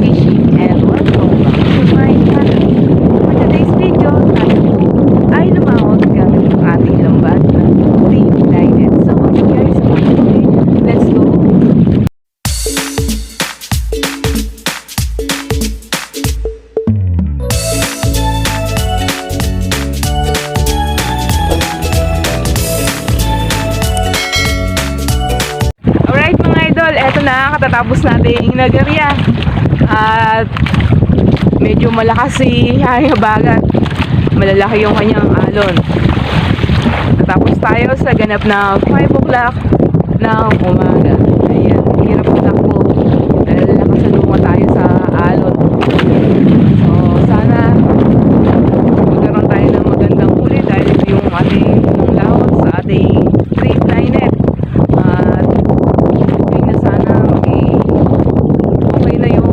fishing malakas si Hanging Habagat. Malalaki yung kanyang alon. Natapos tayo sa ganap na 5 o'clock ng umaga. Ayan, hirap na takbo. Dahil nakasalunga tayo sa alon. So, sana magkaroon tayo ng magandang huli dahil yung ating laot sa ating trade net. At hoping na sana maging okay na yung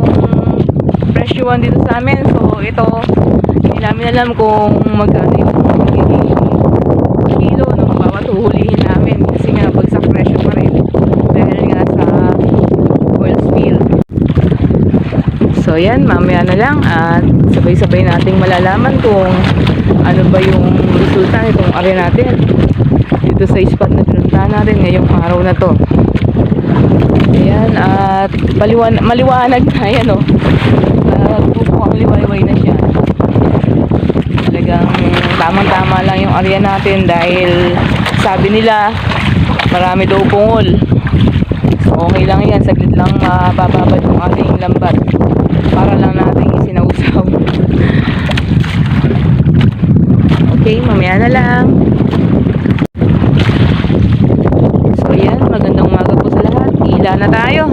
presyuhan dito sa amin. Ito, hindi namin alam kung magkano yung kilo ng bawat uhulihin namin. Kasi nga, bagsak presyo pa rin. Dahil nga sa oil spill. So, yan, mamaya na lang at sabay-sabay nating malalaman kung ano ba yung resulta nitong area natin dito sa spot na pinuntahan natin ngayong araw na to. Ayan, at paliwan, maliwanag na yan, oh. At ang liwayway na siya. Talagang tamang-tama lang yung area natin dahil sabi nila marami daw pungol. Okay lang yan. Saglit lang mabababad yung ating lambat. Para lang natin isinausaw. okay, mamaya na lang. So, yan. Magandang umaga po sa lahat. Hila na tayo.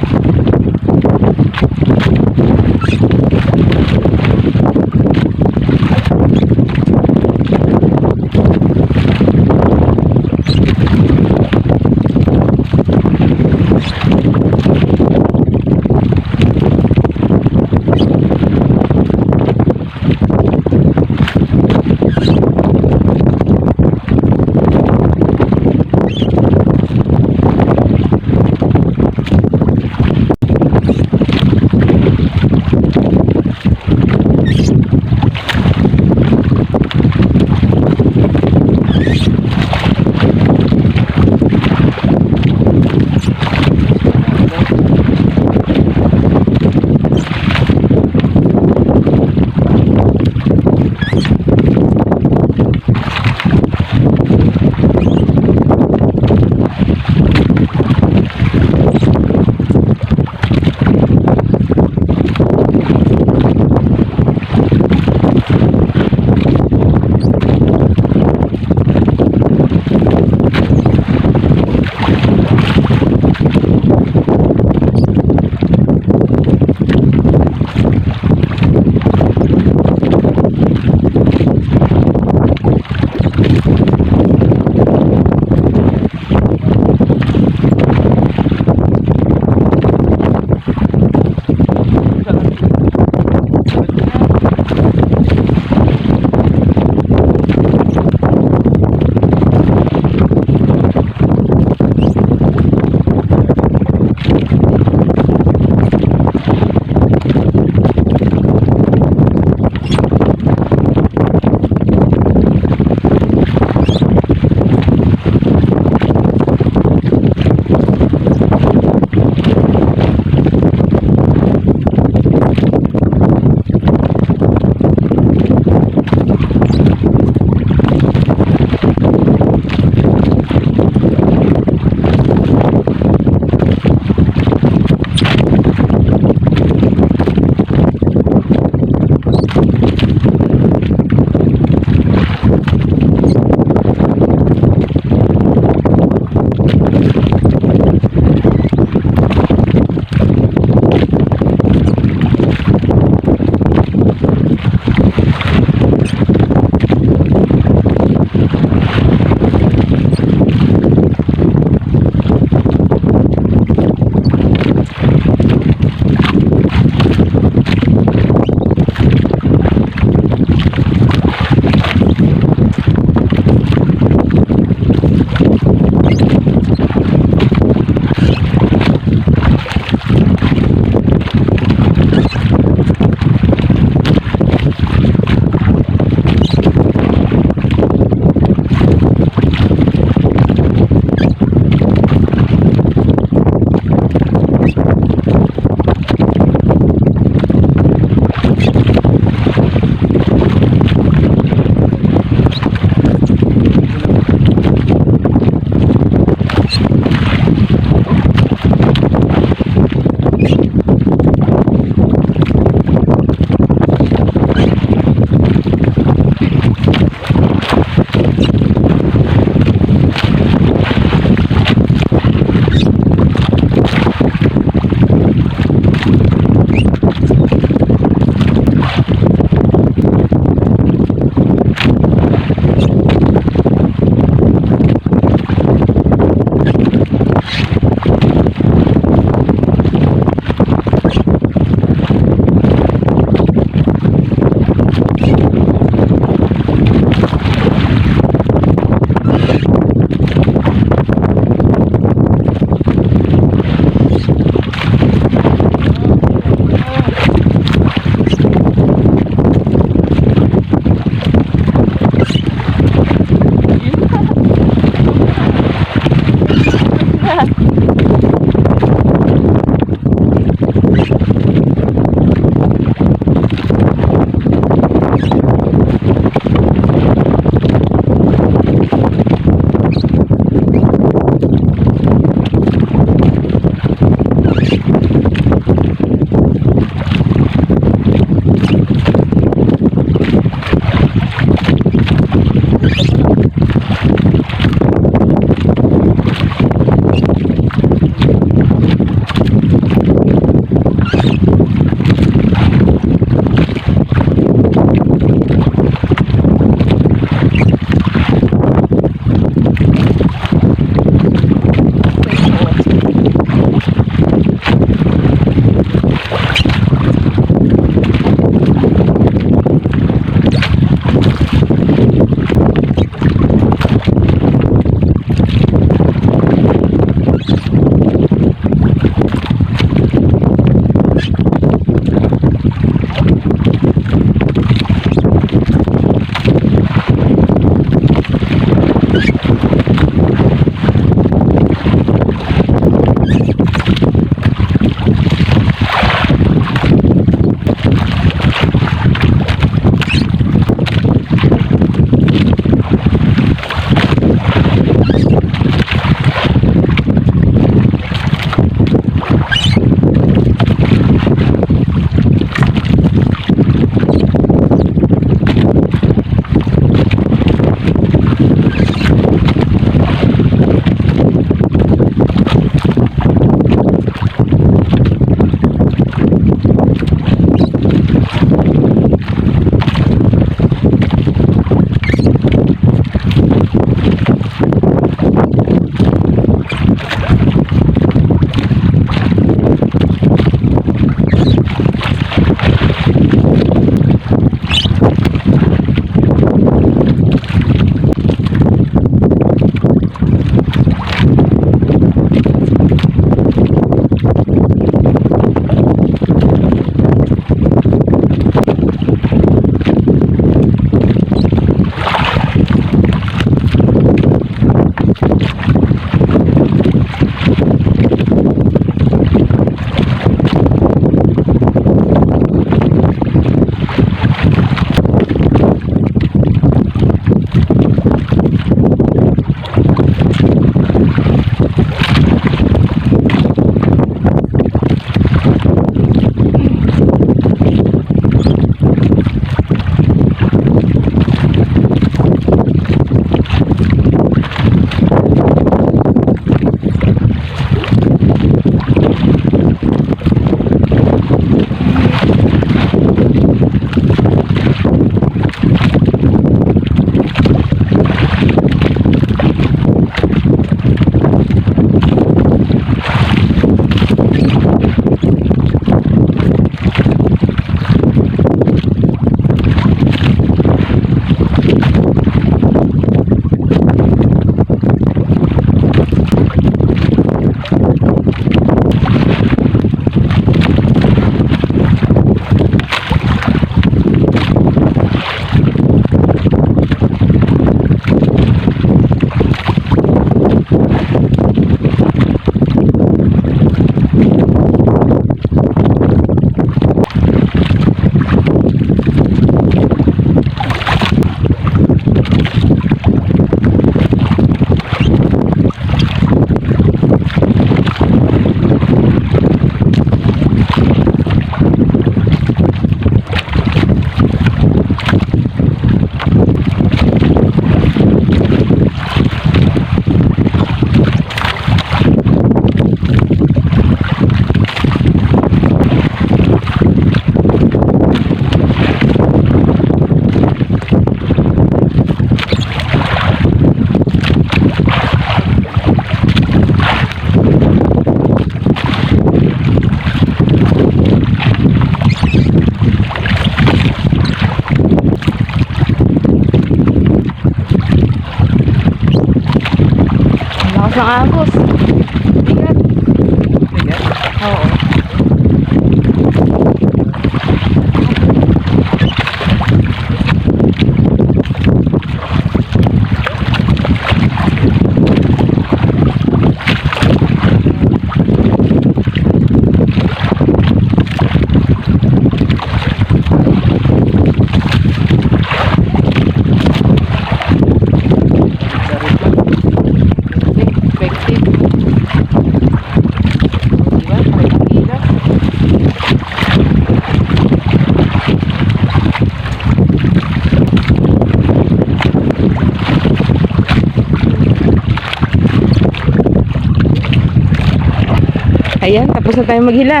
Tapos na tayo maghila.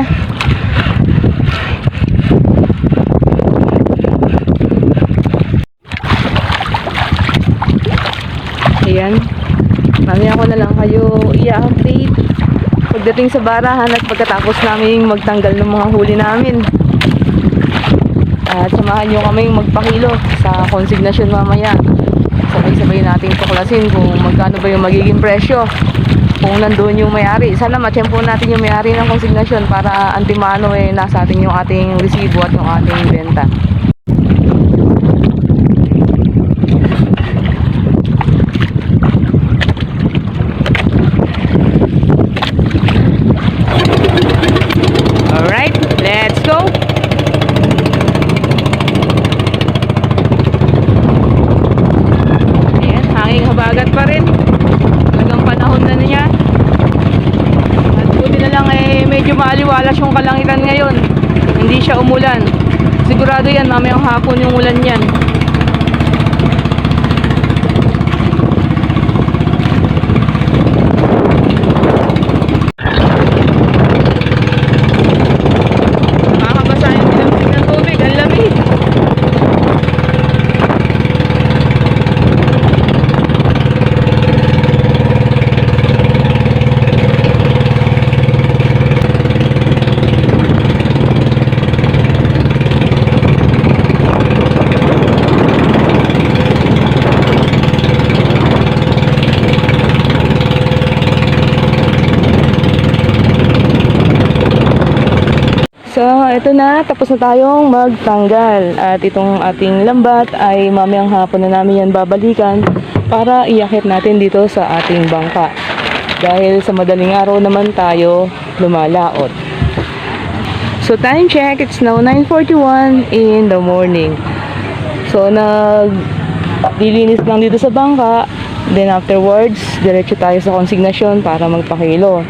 Ayan. Mamaya ko na lang kayo i-update pagdating sa barahan at pagkatapos namin magtanggal ng mga huli namin. At samahan nyo kami magpakilo sa konsignasyon mamaya. Sabay-sabay natin tuklasin kung magkano ba yung magiging presyo. Kung nandun yung may-ari. Sana matsyempo natin yung may-ari ng konsignasyon para antimano eh nasa atin yung ating resibo at yung ating benta. Alright, let's go! Ayan, hanging habagat pa rin. Talagang panahon na niya. At buti na lang eh, medyo maaliwalas yung kalangitan ngayon. Hindi siya umulan. Sigurado yan, mamayang hapon yung ulan yan. Nakakabasa yung pinagpit ng tubig. Ang lamig. So, ito na. Tapos na tayong magtanggal. At itong ating lambat ay mamayang hapon na namin yan babalikan para iakit natin dito sa ating bangka. Dahil sa madaling araw naman tayo lumalaot. So, time check. It's now 9.41 in the morning. So, nag dilinis lang dito sa bangka. Then afterwards, diretso tayo sa konsignasyon para magpakilo.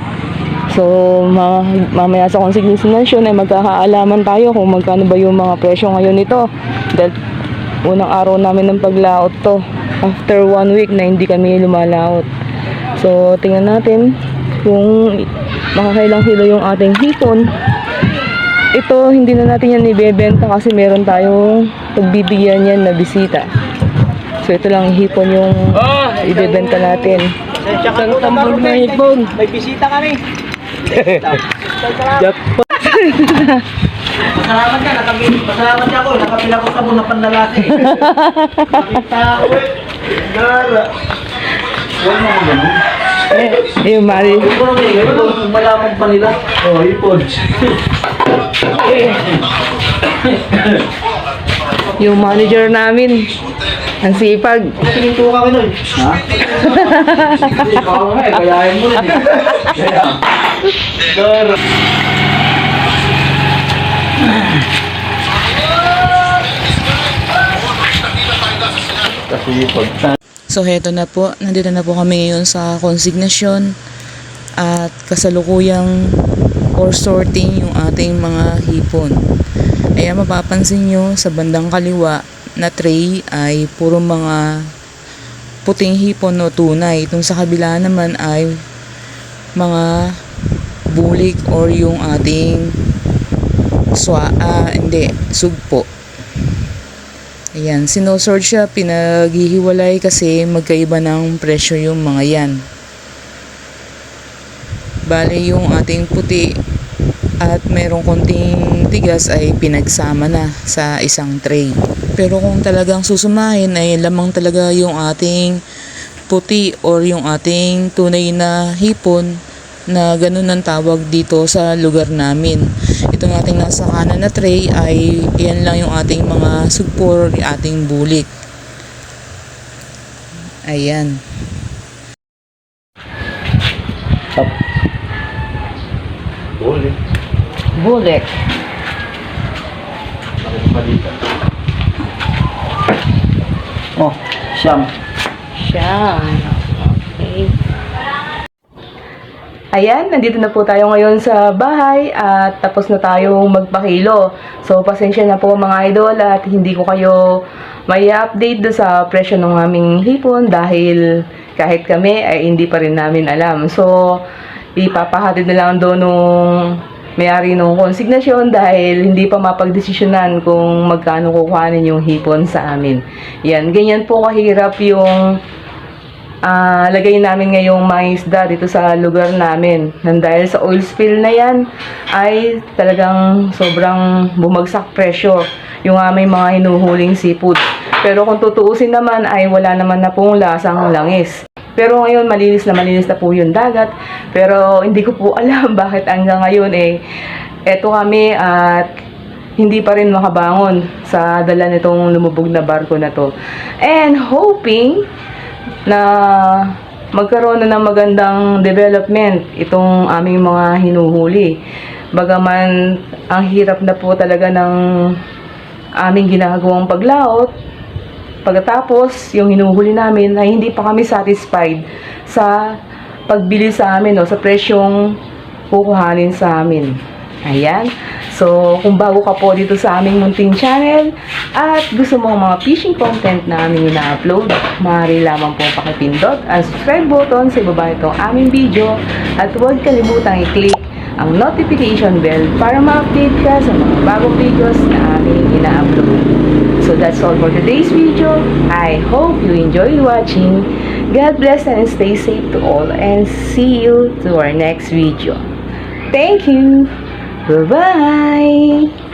So, ma mamaya sa consignation ay magkakaalaman tayo kung magkano ba yung mga presyo ngayon nito. Dahil unang araw namin ng paglaot to. After one week na hindi kami lumalaot. So, tingnan natin kung makakailang kilo yung ating hipon. Ito, hindi na natin yan ibebenta kasi meron tayong pagbibigyan yan na bisita. So, ito lang hipon yung ibebenta natin. Sensya ka muna tambol na hipon. May bisita kami. Jackpot. Pasalamat ka, nakabi, pasalamat ka ako, nakapila ko sa muna panlalaki. Nakita ako eh. Nara. Huwag mo mo ganun. Eh, yung mari. Huwag mo naman eh, kung malaman pa nila. Oh, hipon. Yung manager namin. Ang sipag. Pininto kami nun. Ha? Ikaw nga eh, kayahin mo rin eh. Kaya. So heto na po, nandito na po kami ngayon sa konsignasyon at kasalukuyang or sorting yung ating mga hipon. Ayan mapapansin nyo sa bandang kaliwa na tray ay puro mga puting hipon o tunay. Itong sa kabila naman ay mga bulik or yung ating swa, ah, hindi, sugpo. Ayan, sinosort siya, pinaghihiwalay kasi magkaiba ng presyo yung mga yan. Bale, yung ating puti at merong konting tigas ay pinagsama na sa isang tray. Pero kung talagang susumahin ay lamang talaga yung ating puti or yung ating tunay na hipon na ganun ang tawag dito sa lugar namin. Itong ating nasa kanan na tray ay yan lang yung ating mga sugpor, ating bulik. Ayan. Tap. Buli. Bulek. Palitan. Oh, siyam. Siya. Okay. Ayan, nandito na po tayo ngayon sa bahay at tapos na tayong magpakilo. So, pasensya na po mga idol at hindi ko kayo may update sa presyo ng aming hipon dahil kahit kami ay hindi pa rin namin alam. So, ipapahatid na lang doon nung may-ari ng konsignasyon dahil hindi pa mapagdesisyonan kung magkano kukuhanin yung hipon sa amin. Yan, ganyan po kahirap yung ah lagay namin ngayong mga isda dito sa lugar namin. Nang dahil sa oil spill na yan, ay talagang sobrang bumagsak presyo yung aming mga hinuhuling seafood. Pero kung tutuusin naman ay wala naman na pong lasang langis. Pero ngayon malinis na malinis na po yung dagat. Pero hindi ko po alam bakit hanggang ngayon eh eto kami at hindi pa rin makabangon sa dala nitong lumubog na barko na to. And hoping na magkaroon na ng magandang development itong aming mga hinuhuli. Bagaman ang hirap na po talaga ng aming ginagawang paglaot, pagkatapos yung hinuhuli namin ay hindi pa kami satisfied sa pagbili sa amin o sa presyong kukuhanin sa amin. Ayan. So, kung bago ka po dito sa aming munting channel at gusto mo mga fishing content na aming ina-upload, maaari lamang po pakipindot ang subscribe button sa ibaba itong aming video at huwag kalimutang i-click ang notification bell para ma-update ka sa mga bagong videos na aming ina-upload. So that's all for today's video. I hope you enjoyed watching. God bless and stay safe to all and see you to our next video. Thank you. Bye-bye.